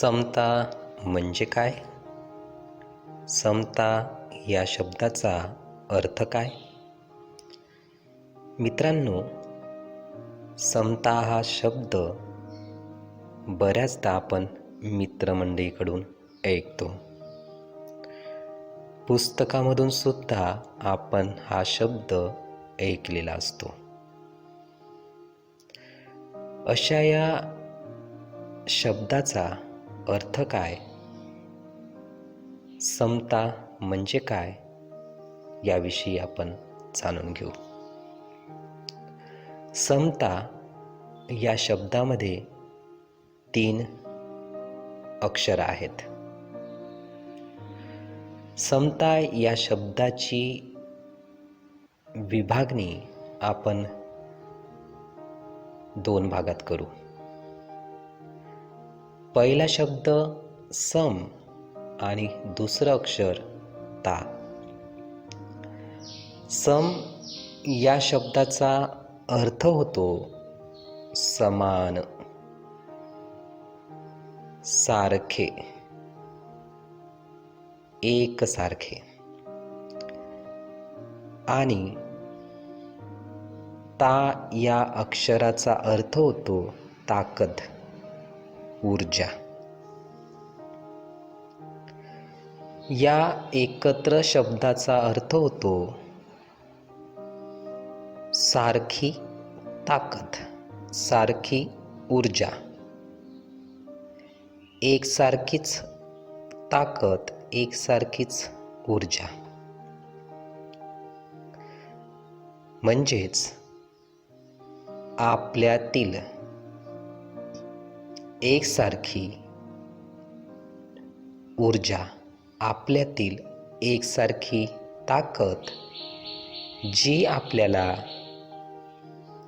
समता म्हणजे काय? समता या शब्दाचा अर्थ काय? मित्रांनो समता हा शब्द बऱ्याचदा आपण मित्रमंडळीकडून ऐकतो. पुस्तकामधून सुद्धा आपण हा शब्द ऐकलेला असतो. अशा या शब्दाचा अर्थ काय? समता म्हणजे काय? याविषयी आपण जाणून घेऊ. समता या शब्दामध्ये तीन अक्षर आहेत. समता या शब्दाची विभागणी आपण दोन भागात करू. पहिला शब्द सम आणि दुसरं अक्षर ता. सम या शब्दाचा अर्थ होतो समान. सारखे. एकसारखे. आणि ता या अक्षराचा अर्थ होतो ताकद. ऊर्जा. या एकत्र शब्दाचा अर्थ होतो सारखी ताकद सारखी ऊर्जा. एकसारखीच ताकद एकसारखीच ऊर्जा. म्हणजेच आपल्यातील एकसारखी ऊर्जा आपल्यातील एकसारखी ताकद जी आपल्याला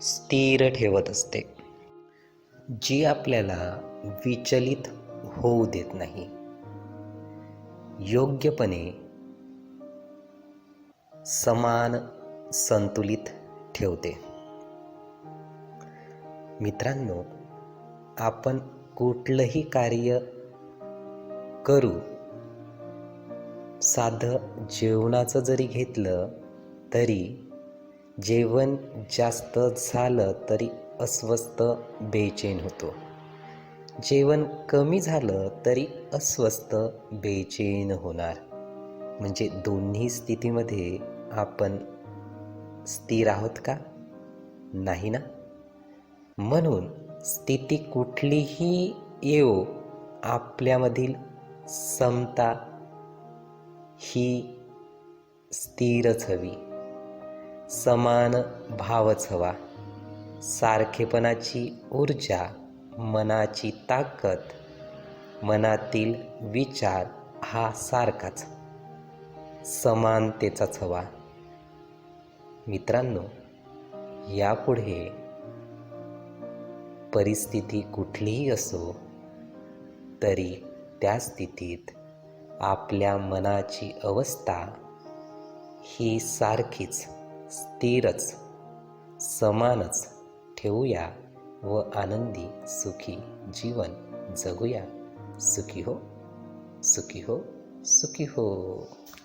स्थिर ठेवत असते जी आपल्याला विचलित होऊ देत नाही. योग्यपणे समान संतुलित ठेवते. मित्रांनो आपण कुठलंही कार्य करू साधं जेवणाचं जरी घेतलं तरी जेवण जास्त झालं तरी अस्वस्थ बेचैन होतो. जेवण कमी झालं तरी अस्वस्थ बेचैन होणार. म्हणजे दोन्ही स्थितीमध्ये आपण स्थिर आहोत का? नाही ना? म्हणून स्थिती कुठलीही येऊ आपल्यामधील समता ही स्थिरच हवी. समान भावच हवा. सारखेपणाची ऊर्जा मनाची ताकद मनातील विचार हा सारखाच. समानतेचाच हवा. मित्रांनो यापुढे परिस्थिती कुठलीही असो तरी त्या स्थितीत आपल्या मनाची अवस्था ही सारखीच स्थिरच समानच ठेवूया व आनंदी सुखी जीवन जगूया. सुखी हो सुखी हो सुखी हो.